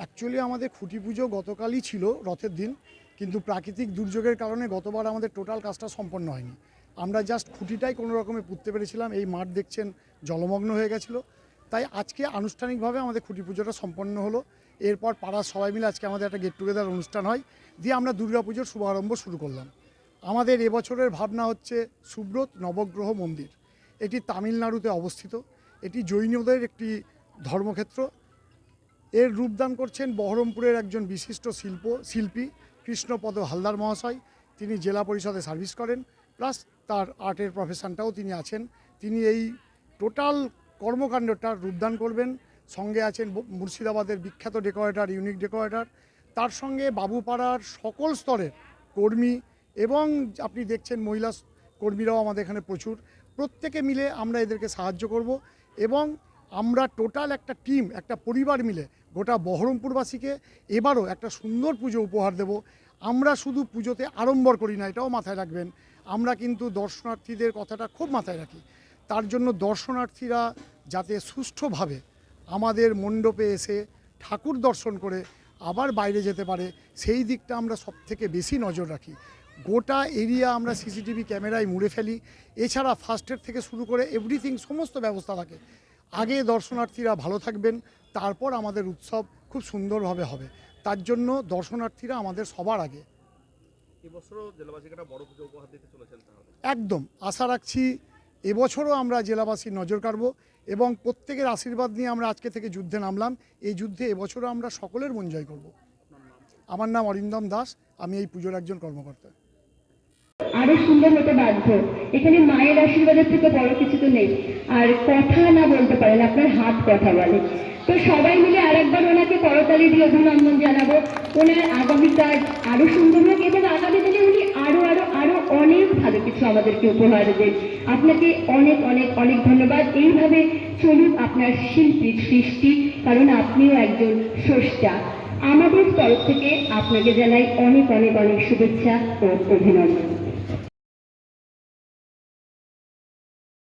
Actually আমাদের খুঁটি পুজো গতকালই ছিল, রথের দিন, কিন্তু প্রাকৃতিক দুর্যোগের কারণে গতবার আমাদের টোটাল কাজটা সম্পন্ন হয়নি। আমরা জাস্ট খুঁটিটাই কোনো রকমে পুঁততে পেরেছিলাম, এই মাঠ দেখছেন, জলমগ্ন হয়ে গেছিল। তাই আজকে আনুষ্ঠানিকভাবে আমাদের খুঁটি পুজোটা সম্পন্ন হলো। এরপর পাড়ার সবাই মিলে আজকে আমাদের একটা গেট টুগেদার অনুষ্ঠান হয়, দিয়ে আমরা দুর্গাপুজোর শুভারম্ভ শুরু করলাম। আমাদের এবছরের ভাবনা হচ্ছে সুব্রত নবগ্রহ মন্দির। এটি তামিলনাড়ুতে অবস্থিত। এটি জৈনদের একটি ধর্মক্ষেত্র। এর রূপদান করছেন বহরমপুরের একজন বিশিষ্ট শিল্প, শিল্পী, কৃষ্ণপদ হালদার মহাশয়। তিনি জেলা পরিষদে সার্ভিস করেন, প্লাস তার আর্টের প্রফেশনটাও তিনি আছেন। তিনি এই টোটাল কর্মকাণ্ডটার রূপদান করবেন। সঙ্গে আছেন মুর্শিদাবাদের বিখ্যাত ডেকোরেটর, ইউনিক ডেকোরেটর। তার সঙ্গে বাবুপাড়ার সকল স্তরের কর্মী এবং আপনি দেখছেন মহিলা কর্মীরাও আমাদের এখানে প্রচুর। প্রত্যেকে মিলে আমরা এদেরকে সাহায্য করব এবং আমরা টোটাল একটা টিম, একটা পরিবার মিলে গোটা বহরমপুরবাসীকে এবারও একটা সুন্দর পুজো উপহার দেব। আমরা শুধু পুজোতে আড়ম্বর করি না, এটাও মাথায় রাখবেন। আমরা কিন্তু দর্শনার্থীদের কথাটা খুব মাথায় রাখি। তার জন্য দর্শনার্থীরা যাতে সুষ্ঠুভাবে আমাদের মণ্ডপে এসে ঠাকুর দর্শন করে আবার বাইরে যেতে পারে, সেই দিকটা আমরা সব থেকে বেশি নজর রাখি। গোটা এরিয়া আমরা সিসিটিভি ক্যামেরায় মুড়ে ফেলি। এছাড়া ফার্স্ট এড থেকে শুরু করে এভরিথিং সমস্ত ব্যবস্থা থাকে। আগে দর্শনার্থীরা ভালো থাকবেন তারপর আমাদের উৎসব খুব সুন্দরভাবে হবে। তার জন্য দর্শনার্থীরা আমাদের সবার আগে। একদম। আশা রাখছি এবছরও আমরা জেলাবাসীর নজর কাড়ব এবং প্রত্যেকের আশীর্বাদ নিয়ে আমরা আজকে থেকে যুদ্ধে নামলাম। এই যুদ্ধে এবছরও আমরা সকলের মন জয় করব। আমার নাম অরিন্দম দাস আমি এই পুজোর একজন কর্মকর্তা। সুন্দর হতে বাধ্য। এখানে মায়ের আশীর্বাদের থেকে বড় কিছু তো নেই। আর কথা না বলতে পারেন, আপনার হাত কথা বলে। তো সবাই মিলে আরেকবার ওনাকে করতালি দিয়ে অভিনন্দন জানাব। ওনার আগামী কাজ আরও সুন্দর হোক এবং আগামী দিনে উনি আরও আরও আরও অনেক ভালো কিছু আমাদেরকে উপহার দেন আপনাকে অনেক অনেক অনেক ধন্যবাদ। এইভাবে চলুক আপনার শিল্পীর সৃষ্টি, কারণ আপনিও একজন স্রষ্টা। আমাদের তরফ থেকে আপনাকে জানাই অনেক অনেক অনেক শুভেচ্ছা ও অভিনন্দন।